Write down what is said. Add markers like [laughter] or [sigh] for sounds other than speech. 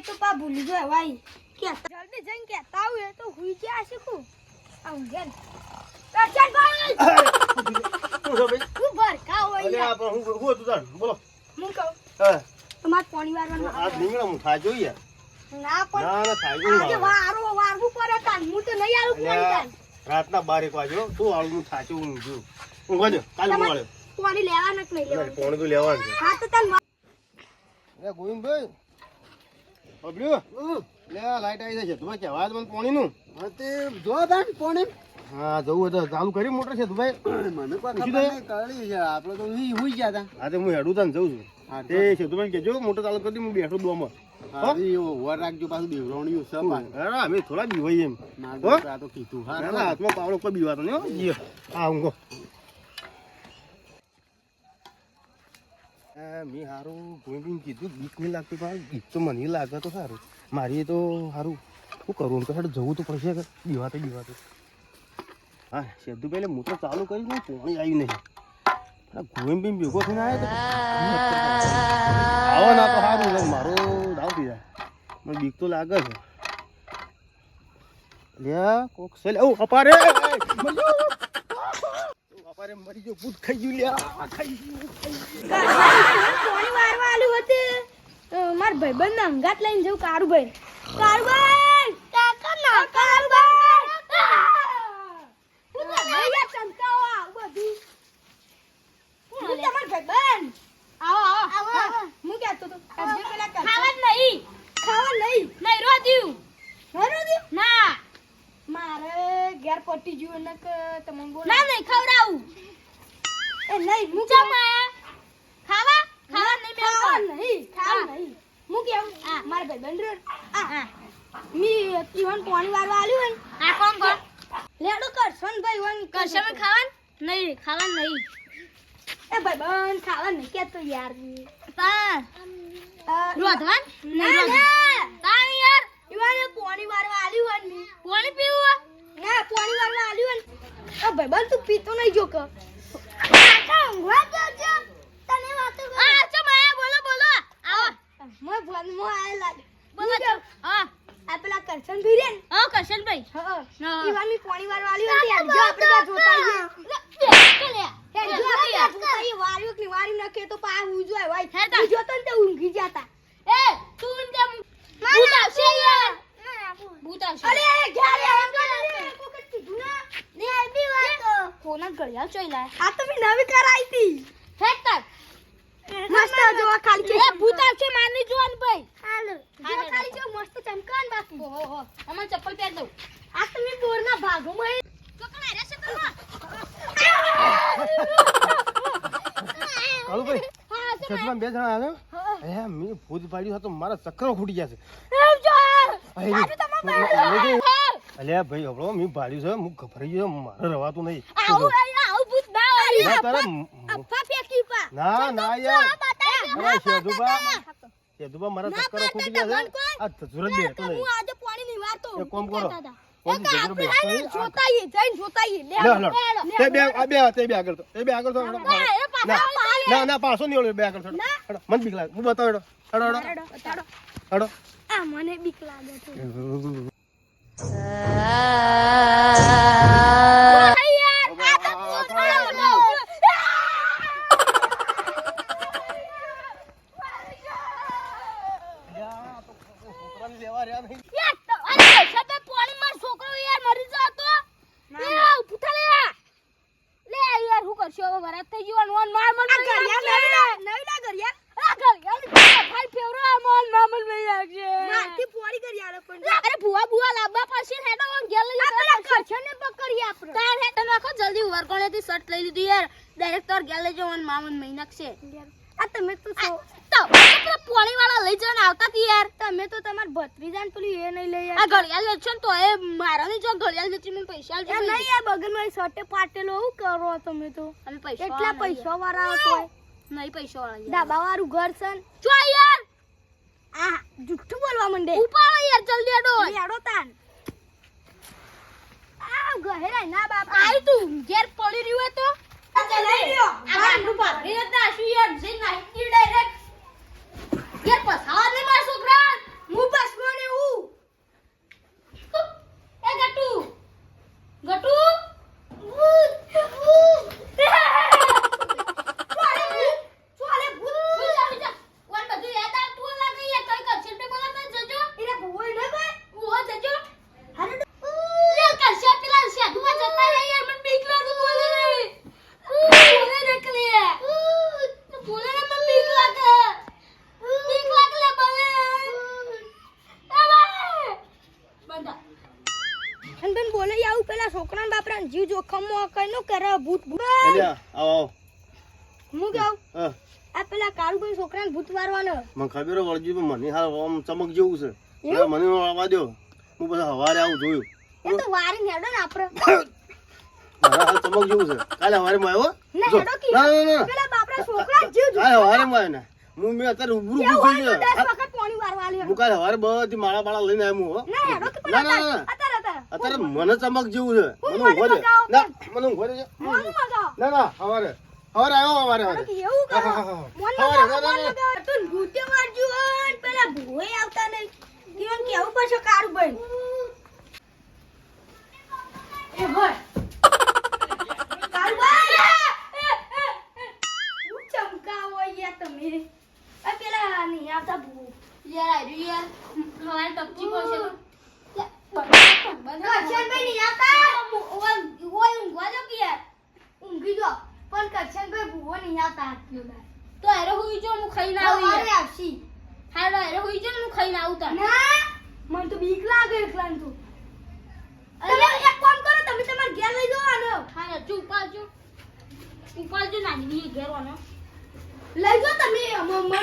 એ તો પા ભૂલી ગયો ભાઈ. જલ્દી જઈને કહેતા આવું એ તો હુઈ ગયા શીખું આવું છે ને દર્શનભાઈ શું છે ભાઈ? હું ભરકા હોય અરે આ પણ હું હું તું તાર બોલો. હું કહું? હા. તમાર પાણી વારવાનું આ નીકળે હું થા જોઈએ ના પણ ના ના થાય આજે વારો વારવું પડે તાન હું તો નહીં આવું પાણી તાન રાતના બારેક વાગ્યો તું આવું હું થાચું હું જોઉં. હું ગયો કાલે હું તમારે વાળ્યો પાણી લેવાનું કે નહીં લેવાનું? પાણી તો લેવાનું છે. હા તો તાન ગોવિંદભાઈ બબલ્યુ લે લાઈટ આવી છે તું કહેવા મને પોણીનું? જો તાન પોણી. હા જવું તો ચાલુ કરી મોટર છે તું ભાઈ મને. નહીં કળી છે. આપણે તો ઈ હોઈ ગયા હતા હા તે હું હેડું તાને જઉં છું. હા, તે સેતુભાઈ કેજો મોટર ચાલુ કરી હું બેઠો દોમાં. રાખજો પાછું છે પાછું. અરે અમે થોડા બીવાઈ એમ. આ તો કીધું હા હાથમાં પાવડો કોઈ બીવાતો નહીં હા. જી હા હું કહું મેં સારું બી કીધું બીક નહીં લાગતું પણ બીક તો મને લાગે તો સારું. મારી તો સારું શું કરવું તો હેડ જવું તો પડશે દીવાતે દીવાતે હા સેદુ પહેલે હું તો ચાલુ કરી દઉં કોઈ આવી નહીં. આ ગોવિંદ બી ભેગો થઈને આવ્યો તો આવો ના તો સારું મારો દાવ થઈ જાય મને બીક તો લાગે છે. લે કોક છે ઓ અપારે અપારે મરી ગયો ભૂત ખાઈ ગયું લ્યા ખાઈ ગયું કોણી મારવા આલું હતું માર ભાઈબંધ ને અંગાત લઈને જવું કારુભાઈ કારુભાઈ કાકા ના કારુભાઈ ચમકાવો આવું બધું હું તમાર ભાઈબંધ આવો આવો આવો હું કહેતો તો કરજો પેલા ખાવા નહીં? ખાવા નહીં નહીં. રોદ્યું રોદ્યું ના. મારે ઘેર પટી ગયું ને કે તમને બોલ ના નહીં ખવડાવું એ નહીં હું ખાવા ખાવા? નહીં ખાવા નહીં ખાવા નહીં. હું કેમ મારા ભાઈ બંદર આ મી ઈવન પાણી વાળવા આલ્યું ને આ કોણ કોણ? લેડો કરશન ભાઈ વન કરશન ખાવાન? નહીં ખાવાન નહીં. એ ભાઈબંધ ખાવાન નહીં કેતો યાર. તા રોધવાન? નહીં તા યાર. ઈવન પાણી વાળવા આલ્યું ને પાણી પીવું? ના પાણી વાળવા આલ્યું હે એ ભાઈ બન તું પીતો નહીં જો કે. ઊંઘી જતા એ તું ભૂત આવશે. ભૂત આવશે અરે ઘરે આંગણ કોકટ કીધું ના ને આવી વાતો કોના ઘડિયાળ ચોઈ લાય આ તો મેં નવી કરાઈ હતી હેક તક મસ્ત જો ખાલી કે ભૂત આવશે માની જોન ભાઈ. હાલો. જો ખાલી જો મસ્ત ચમકાન બાકી. ઓહો હો અમાર ચપ્પલ પહેર દઉં. આ તો મેં બોરના ભાગોમાં ચોકડા રહેશે તો હાલો ભાઈ. હા બે જણા આવ્યો હે. મેં ભૂત પાડ્યું હતું મારા ચક્કરો ફૂટી જશે એમ જો. આ તો તમાર અલ્યા ભાઈ હબળો મી ભાડ્યું છે હું ગભરાઈ ગયો મારે રવાતું નહીં. આવું આવું ભૂત ના ના આવી તારે અફા ફેંકી પા. ના ના યાર. અરે સેદુબા સેદુબા મારા ચક્કરો ગયા છે. આ ધજુરત બે તો હું આજે પાણી નહીં વારતો એક કામ કરો. ધજુરત બે તો જઈને. લે. તે બે આ બે તે બે આગળ તો તે બે આગળ તો ના, ના. ના ના પાછો નહીં બે આગળ. ના. હેડો મને બીક લાગે. હું બતાવો હેડો હેડો હેડો. હેડો, હેડો. હેડો. આ મને બીક લાગે છે. કરશું હવે? વરાત થઈ ગયું અને ઓન માર મન મરી નાખશે. આ ઘડિયાળ ભાઈ ફેવરો આ મોન મામલ કરી આલે પણ. અરે ભુવા ભુવા લાંબા પાસે હેડો ઓન ગેલ લઈ જતા. તાર હેડો નાખો જલ્દી વરકોણેથી શર્ટ લઈ લીધી યાર? ડાયરેક્ટ તાર ઘેર લઈ જાવ અને મામન મહી નાખશે. આ તમે તો તો પેલા પોણી વાળા લઈ જવાને આવતા તી યાર. તમે તો તમાર ભત્રીજાન પેલી એ નહીં લઈ આ ઘડિયાળ વેચો ને તો એ મારા નહીં જો ઘડિયાળ મને પૈસા નહીં યાર બગલમાં શર્ટે પાટેલો હું કરો તમે તો? અમે પૈસા એટલા પૈસા વાળા તો નહીં પૈસા વાળા ડાબા વાળું ઘર છે ને. જો યાર આ જુઠ્ઠું બોલવા માંડે. ઉપાડો યાર જલ્દી અડો. અડો તાન. આ ગહેરાય ના બાપા. આઈ તું ઘેર પડી રહ્યો હોય તો? લઈ લ્યો. આ ગાંડું નતા શું યાર જઈ નાઈટી ડાયરેક્ટ. યાર પસાવા નહીં મારા છોકરા. જોખમમાં કઈ નો કરે ભૂત આવો આવો. હું કેવું આ પેલા કાળુભાઈ છોકરાને ભૂત મારવાનો. મને ખબર વળજી પણ મને હાલ આમ ચમક જેવું છે. એવું? મને આવવા દો હું પછી હવારે આવું જોયું. એ તો વારી હેડો ને આપણે. મારા હાલ ચમક જેવું છે. કાલે હવારે માં આવ્યો? ના. ના ના પેલા બાપડા છોકરા જીવ કાલે હવારે માં આવ્યો ને. હું મેં અત્યારે ઉભરું. હું કાલે હવારે બધી માળા બાળા લઈને આવ્યો હું, ના પેલા ના ના અત્યારે મને ચમક જેવું છે. મને ઊંઘો છે. ના મને ઊંઘો છે ના ના હવારે હવારે આવ્યો હવારે હવારે એવું કરો. હવારે, ના, ના, મોન ના. મગાવો. તું ભૂતે મારજો અને પેલા ભૂવે આવતા નહીં. ઈવન કેવું પડશે કાળુભાઈ એ હોય કાળુભાઈ [laughs] હું ચમકાવો યાર તમે? પેલા નહીં આવતા ભૂ. યાર યાર. હવારે ટપચી પડશે. તો કરશનભાઈ નહીં આવતા ઓય ઊંઘવા દો કે યાર ઊંઘી જો પણ કરશનભાઈ ભૂવો નહીં આવતા આટલું તો હારે હુઈ જો હું ખાઈને આવું સવારે યાર આવશી. હારે હારે હુઈ જો ને હું ખાઈને આવું તાર ના મને તો બીક લાગે એકલા તું. તમે એક કામ કરો તમે તમાર ઘેર લઈ જાઓ આનો હારે ચૂપ ઉપાડજો ઉપાડજો નાની ની ઘેર આનો લઈ જાઓ તમે મ- મને